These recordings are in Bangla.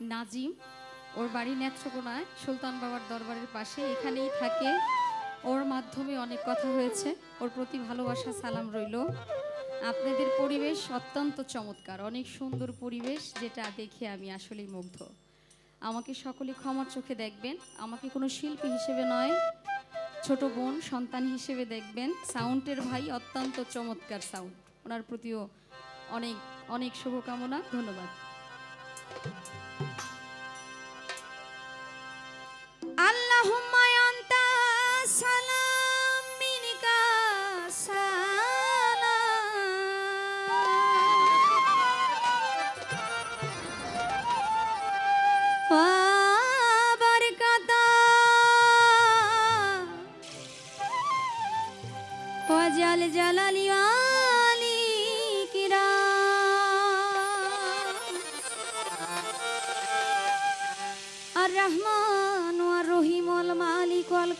নাজিম। ওর বাড়ি নেত্রকোনায়, সুলতান বাবার দরবারের পাশে। এখানেই থাকে। ওর মাধ্যমে অনেক কথা হয়েছে। ওর প্রতি ভালোবাসা, সালাম রইল। আপনাদের পরিবেশ অত্যন্ত চমৎকার। অনেক সুন্দর পরিবেশ যেটা দেখে আমি আসলেই মুগ্ধ। আমাকে সকলে ক্ষমার চোখে দেখবেন। আমাকে কোনো শিল্পী হিসেবে নয়, ছোট বোন, সন্তান হিসেবে দেখবেন। সাউন্ডের ভাই অত্যন্ত চমৎকার সাউন্ড। ওনার প্রতিও অনেক অনেক শুভকামনা। ধন্যবাদ। اللهم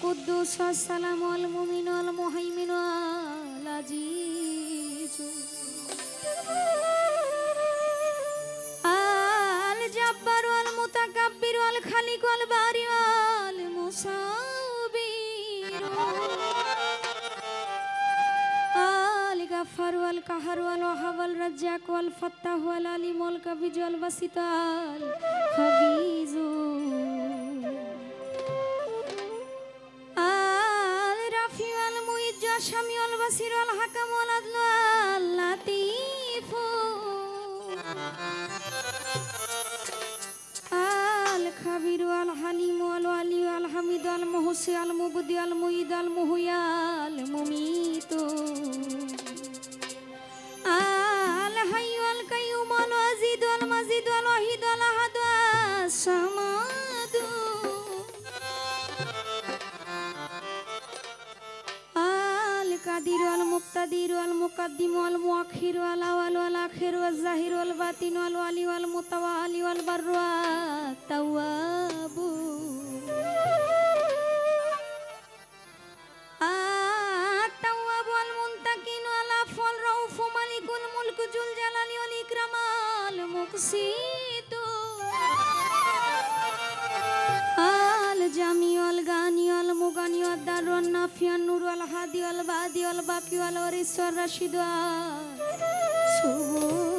কুদ্দুস, আসসালাম আল মুমিন আল মুহাইমিন আল আজিজ। আল জাব্বার আল মুতাকাব্বির আল খালিক আল বারি আল মুসাবির আল গাফার ওয়াল কাহার ওয়াল ওয়াহাব আল রাজ্জাক ওয়াল ফাত্তাহ ওয়াল আলিম ওয়াল কাবিজ ওয়াল বাসিত আল হাবিজু মুইজ বাসিরুল ওয়াল বাসির ওয়াল হাকাম ওয়াল আদল ওয়াল আল খাবির ওয়াল হালিম ওয়াল ওয়ালি ওয়াল হামিদ ওয়াল মুহসি আল মুবদি আল মুইদ আল মুহিয়াল মুমিত। المتين والولي والمتوالي والبر والتواب التواب والمنتكين والعفو الرؤوف ملك الملك ذو الجلال والإكرام المقسيت الجميع والغني والمغني والدار والنافي والنور والهادي والبادي والباقي والورث والرشيد والسبور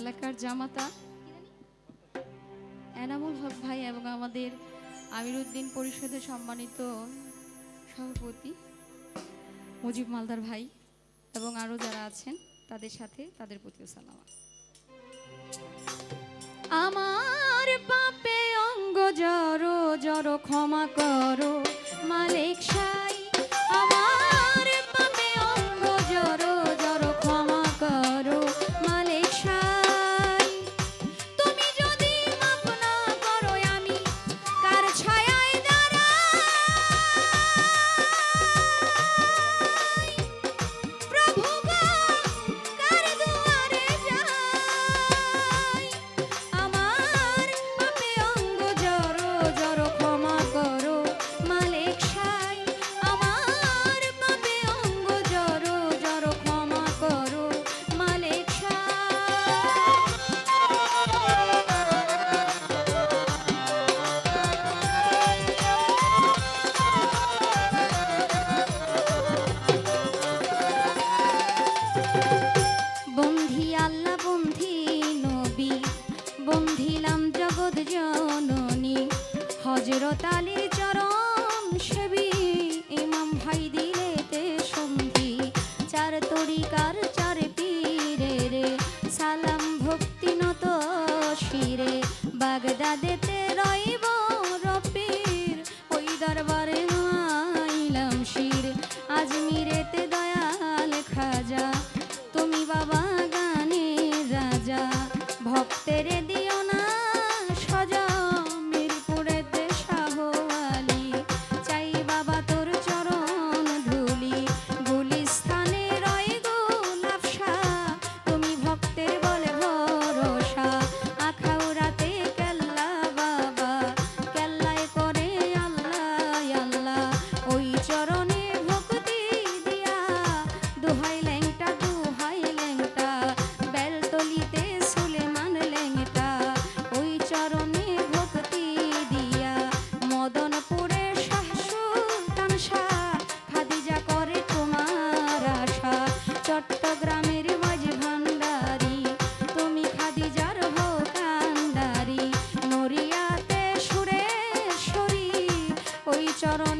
এলাকার জামাতা এনামুল হক ভাই এবং আমাদের আমিরুদ্দিন পরিষদের সম্মানিত সভাপতি মুজিব মালদার ভাই এবং আরও যারা আছেন, তাদের সাথে তাদের প্রতিও সালামা। আমার পাপে অঙ্গ জড়ো জড়ো ক্ষমা করো, মালিক বন্ধিলাম জগৎ জননী। হজরত আলী Shout on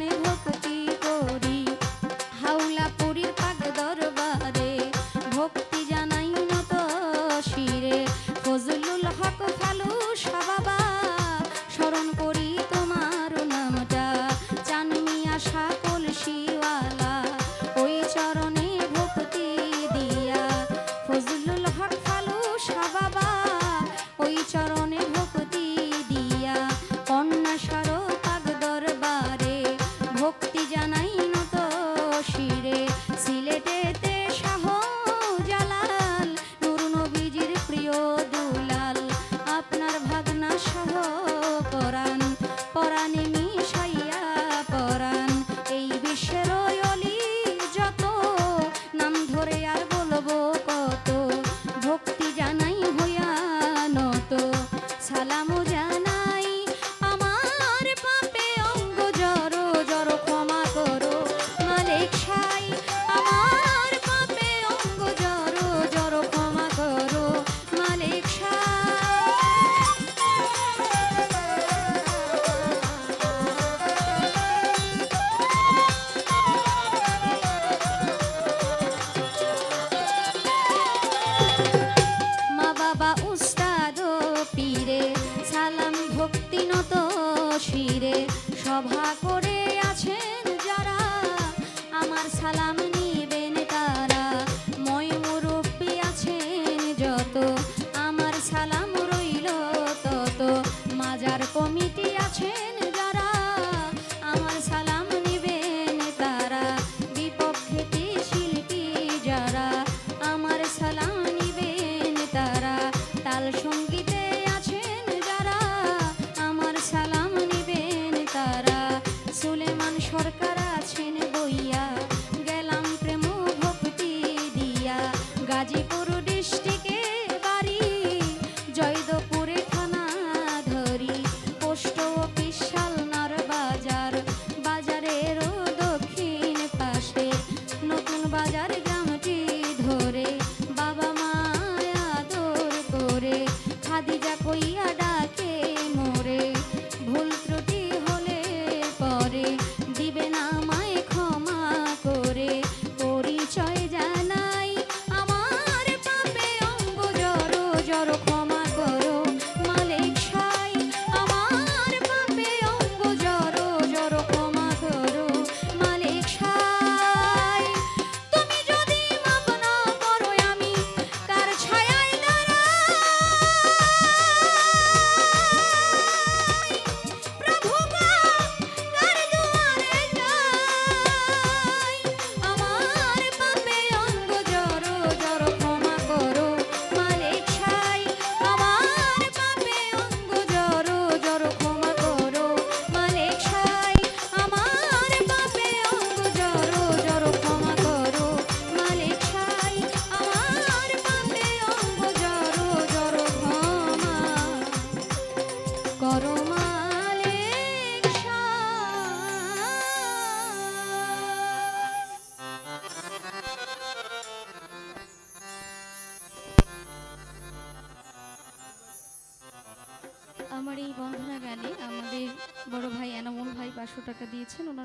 সালাম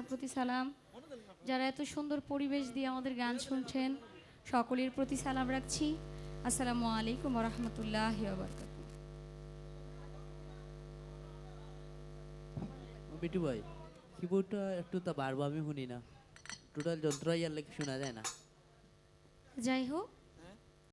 প্রতি সালাম। যারা এত সুন্দর পরিবেশ দিয়ে আমাদের গান শুনছেন সকলের প্রতি সালাম রাখছি। আসসালামু আলাইকুম রহমতুল্লাহ বরকাত বিটু ভাই কিবোর্ডটা একটু তা বারবো আমি শুনি না। টোটাল যন্ত্র ইয়ার লাগে শোনা যায় না। যাই হোক